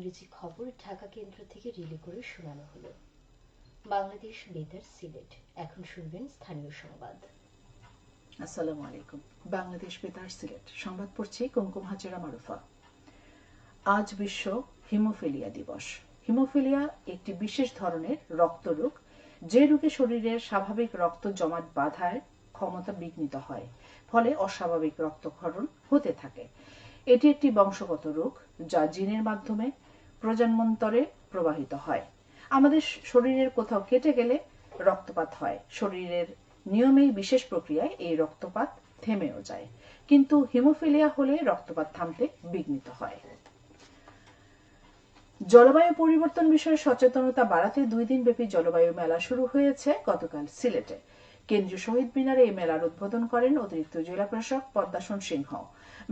ইংরেজি খবর ঢাকা কেন্দ্র থেকে রিলে করে শোনানো হলো। বাংলাদেশ বেতার সিলেট। এখন শুনবেন স্থানীয় সংবাদ। আসসালামু আলাইকুম। বাংলাদেশ বেতার সিলেট। সংবাদ পড়ছি কুমকুম হাজেরা মারুফা। আজ বিশ্ব হিমোফিলিয়া দিবস। হিমোফিলিয়া একটি বিশেষ ধরনের রক্তরোগ, যে রোগে শরীরের স্বাভাবিক রক্ত জমাট বাঁধায় ক্ষমতা বিঘ্নিত হয়, ফলে অস্বাভাবিক রক্তক্ষরণ হতে থাকে। এটি একটি বংশগত রোগ, যা জিনের মাধ্যমে প্রজন্মান্তরে প্রবাহিত হয়। আমাদের শরীরের কোথাও কেটে গেলে রক্তপাত হয়। শরীরের নিয়মেই বিশেষ প্রক্রিয়ায় এই রক্তপাত থেমেও যায়। কিন্তু হিমোফিলিয়া হলে রক্তপাত থামতে বিঘ্নিত হয়। জলবায়ু পরিবর্তন বিষয়ে সচেতনতা বাড়াতে দুই দিন ব্যাপী জলবায়ু মেলা শুরু হয়েছে গতকাল সিলেটে। কেন্দ্রীয় শহীদ মিনারে এই মেলার উদ্বোধন করেন অতিরিক্ত জেলা প্রশাসক পদ্মাসন সিংহ।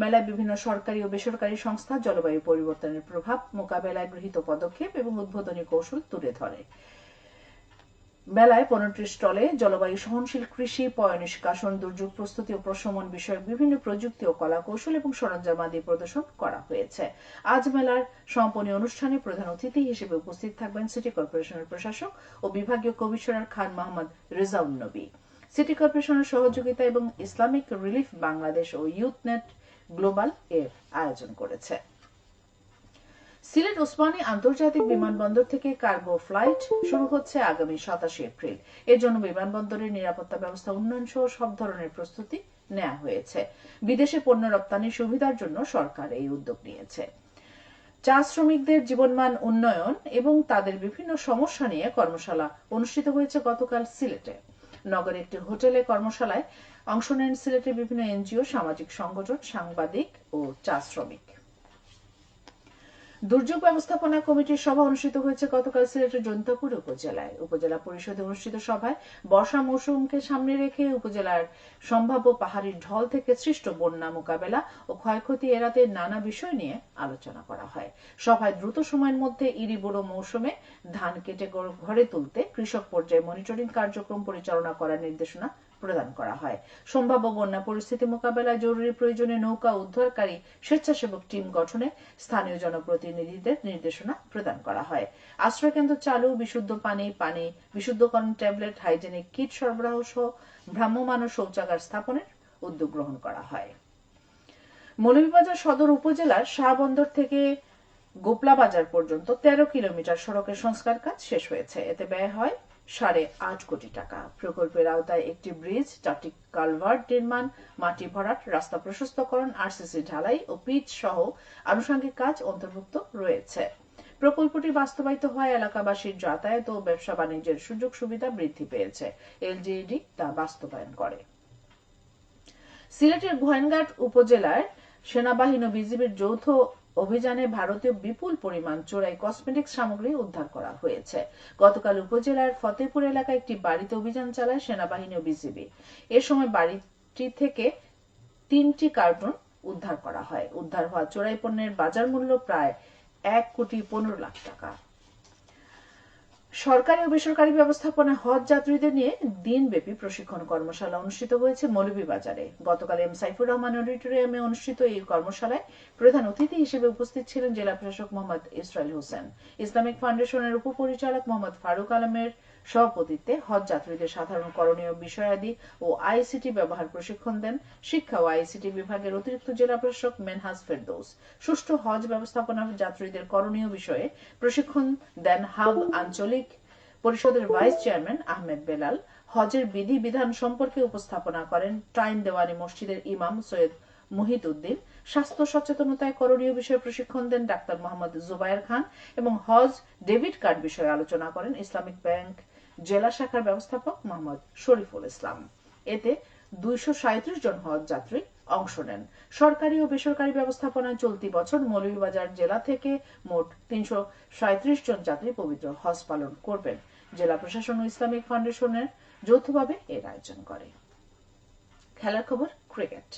মেলায় বিভিন্ন সরকারি ও বেসরকারি সংস্থা জলবায়ু পরিবর্তনের প্রভাব, মোকাবেলায় গৃহীত পদক্ষেপ এবং উদ্বোধনী কৌশল তুলে ধরে। মেলায় পনেরোটি স্টলে জলবায়ু সহনশীল কৃষি পয়নিষ্কাশন দুর্যোগ প্রস্তুতি ও প্রশমন বিষয়ক বিভিন্ন প্রযুক্তি ও কলা কৌশল এবং সরঞ্জাম আদি প্রদর্শন করা হয়েছে। আজ মেলার সমাপনী অনুষ্ঠানে প্রধান অতিথি হিসেবে উপস্থিত থাকবেন সিটি কর্পোরেশনের প্রশাসক ও বিভাগীয় কমিশনার খান মোহাম্মদ রেজাউল নবী। সিটি কর্পোরেশনের সহযোগিতা এবং ইসলামিক রিলিফ বাংলাদেশ ও ইউথনেট গ্লোবাল এর আয়োজন করেছে। সিলেট ওসমানী আন্তর্জাতিক বিমানবন্দর থেকে কার্গো ফ্লাইট শুরু হচ্ছে আগামী সাতাশে এপ্রিল। এর জন্য বিমানবন্দরের নিরাপত্তা ব্যবস্থা উন্নয়ন সহ সব ধরনের প্রস্তুতি নেওয়া হয়েছে। বিদেশে পণ্য রপ্তানির সুবিধার জন্য সরকার এই উদ্যোগ নিয়েছে। চা শ্রমিকদের জীবনমান উন্নয়ন এবং তাদের বিভিন্ন সমস্যা নিয়ে কর্মশালা অনুষ্ঠিত হয়েছে গতকাল সিলেটে। নগরের একটি হোটেলে কর্মশালায় অংশ নেন সিলেটের বিভিন্ন এনজিও, সামাজিক সংগঠন, সাংবাদিক ও চা শ্রমিক। দুর্যোগ ব্যবস্থাপনা কমিটির সভা অনুষ্ঠিত হয়েছে গতকাল সিলেটের জৈন্তপুর উপজেলায়। উপজেলা পরিষদে অনুষ্ঠিত সভায় বর্ষা মৌসুমকে সামনে রেখে উপজেলার সম্ভাব্য পাহাড়ি ঢল থেকে সৃষ্ট বন্যা মোকাবেলা ও ক্ষয়ক্ষতি এড়াতে নানা বিষয় নিয়ে আলোচনা করা হয়। সভায় দ্রুত সময়ের মধ্যে ইরি বুড়ো মৌসুমে ধান কেটে ঘরে তুলতে কৃষক পর্যায়ে মনিটরিং কার্যক্রম পরিচালনা করার নির্দেশনা প্রদান করা হয়। সম্ভাব্য বন্যা পরিস্থিতি মোকাবেলায় জরুরি প্রয়োজনে নৌকা উদ্ধারকারী স্বেচ্ছাসেবক টিম গঠনে স্থানীয় জনপ্রতিনিধিদের নির্দেশনা প্রদান করা হয়। আশ্রয়কেন্দ্র চালু, বিশুদ্ধ পানি পানি বিশুদ্ধকরণ ট্যাবলেট, হাইজেনিক কিট সরবরাহ সহ ভ্রাম্যমাণ শৌচাগার স্থাপনের উদ্যোগ গ্রহণ করা হয়। মৌলভীবাজার সদর উপজেলার শাহবন্দর থেকে গোপলা বাজার পর্যন্ত তেরো কিলোমিটার সড়কের সংস্কার কাজ শেষ হয়েছে। এতে ব্যয় হয় সাড়ে আট কোটি টাকা। প্রকল্পের আওতায় একটি ব্রিজ, চারটি কালভার্ট নির্মাণ, মাটি ভরাট, রাস্তা প্রশস্তকরণ, আরসিসি ঢালাই ও পিচ সহ আনুষঙ্গিক কাজ অন্তর্ভুক্ত রয়েছে। প্রকল্পটি বাস্তবায়িত হওয়ায় এলাকাবাসীর যাতায়াত ও ব্যবসা বাণিজ্যের সুযোগ সুবিধা বৃদ্ধি পেয়েছে। এলজিইডি তা বাস্তবায়ন করে। সিলেটের গোয়েনঘাট উপজেলার সেনাবাহিনী ও বিজিবির যৌথ অভিযানে ভারতীয় বিপুল পরিমাণ চোরাই কসমেটিক সামগ্রী উদ্ধার করা হয়েছে। গতকাল উপজেলার ফতেপুর এলাকায় একটি বাড়িতে অভিযান চালায় সেনাবাহিনী ও বিজিবি। এ সময় বাড়িটি থেকে তিনটি কার্টুন উদ্ধার করা হয়। উদ্ধার হওয়া চোরাই পণ্যের বাজার মূল্য প্রায় এক কোটি পনেরো লাখ টাকা। সরকারি ও বেসরকারি ব্যবস্থাপনা হজ যাত্রীদের নিয়ে দিনব্যাপী প্রশিক্ষণ কর্মশালা অনুষ্ঠিত হয়েছে মৌলভীবাজারে গতকাল এম সাইফুর রহমান অডিটোরিয়ামে অনুষ্ঠিত এই কর্মশালায় প্রধান অতিথি হিসেবে উপস্থিত ছিলেন জেলা প্রশাসক মোহাম্মদ ইসরাইল হোসেন। ইসলামিক ফাউন্ডেশনের উপপরিচালক মোহাম্মদ ফারুক আলমের সভাপতিত্বে হজ যাত্রীদের সাধারণ করণীয় বিষয়াদি ও আইসিটি ব্যবহার প্রশিক্ষণ দেন শিক্ষা ও আইসিটি বিভাগের অতিরিক্ত জেলা প্রশাসক মেনহাজ ফেরদৌস। সুষ্ঠু হজ ব্যবস্থাপনা যাত্রীদের করণীয় বিষয়ে প্রশিক্ষণ দেন হাব আঞ্চলিক পরিষদের ভাইস চেয়ারম্যান আহমেদ বেলাল হজের বিধি বিধান সম্পর্কে উপস্থাপনা করেন টাইম দেওয়ানি মসজিদের ইমাম সৈয়দ মুহিত উদ্দিন, স্বাস্থ্য সচেতনতায় করণীয় বিষয়ে প্রশিক্ষণ দেন ডাক্তার মোহাম্মদ জুবায়ের খান এবং হজ ডেবিট কার্ড বিষয়ে আলোচনা করেন ইসলামিক ব্যাংক জেলা শাখার ব্যবস্থাপক মোহাম্মদ শরীফুল ইসলাম। এতে দুইশো সাঁইত্রিশ জন হজ যাত্রী অংশ নেন। সরকারি ও বেসরকারি ব্যবস্থাপনায় চলতি বছর মৌলভীবাজার জেলা থেকে মোট তিনশো জন যাত্রী পবিত্র হজ পালন করবেন। জেলা প্রশাসন ও ইসলামিক ফাউন্ডেশনের যৌথভাবে এর আয়োজন করে। খেলার খবর, ক্রিকেট।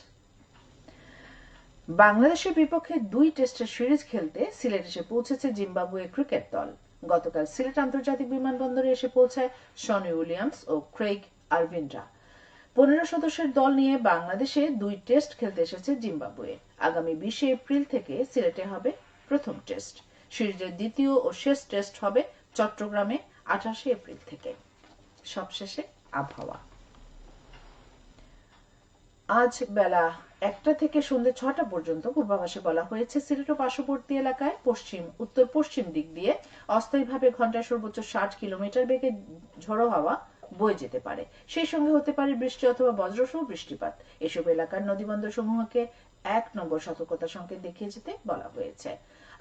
বাংলাদেশের বিপক্ষে দুই টেস্টের সিরিজ খেলতে সিলেট এসে পৌঁছেছে জিম্বাবুয়ে ক্রিকেট দল। গতকাল সিলেট আন্তর্জাতিক বিমানবন্দরে এসে পৌঁছায় সনি উইলিয়ামস ও ক্রেইগ আরভিনরা। পনেরো সদস্যের দল নিয়ে বাংলাদেশে দুই টেস্ট খেলতে এসেছে জিম্বাবুয়ে। আগামী বিশে এপ্রিল থেকে সিলেটে হবে প্রথম টেস্ট। সিরিজের দ্বিতীয় ও শেষ টেস্ট হবে চট্টগ্রামে আঠাশে এপ্রিল থেকে। সবশেষে আবহাওয়া। আজ বেলা একটা থেকে সন্ধ্যে ছটা পর্যন্ত পূর্বাভাসে বলা হয়েছে, সিলেট ও পার্শ্ববর্তী এলাকায় পশ্চিম উত্তর পশ্চিম দিক দিয়ে অস্থায়ীভাবে ঘন্টায় সর্বোচ্চ ষাট কিলোমিটার বেগে ঝোড়ো হাওয়া বয়ে যেতে পারে। সেই সঙ্গে হতে পারে বৃষ্টি অথবা বজ্রসহ বৃষ্টিপাত। এসব এলাকার নদীবন্দর সমূহকে এক নম্বর সতর্কতা সংকেত দেখিয়ে যেতে বলা হয়েছে।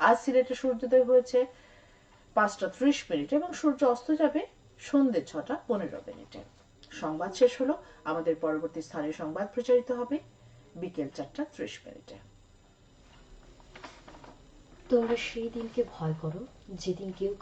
আজ সিলেটে সূর্যোদয় হয়েছে পাঁচটা ত্রিশ মিনিট এবং সূর্য অস্ত যাবে সন্ধ্যে ছটা পনেরো মিনিটে। সংবাদ শেষ হলো। আমাদের পরবর্তী স্থানীয় সংবাদ প্রচারিত হবে বিকেল চারটা ত্রিশ মিনিটে। তোমরা সেই দিনকে ভয় করো, যেদিন কেউ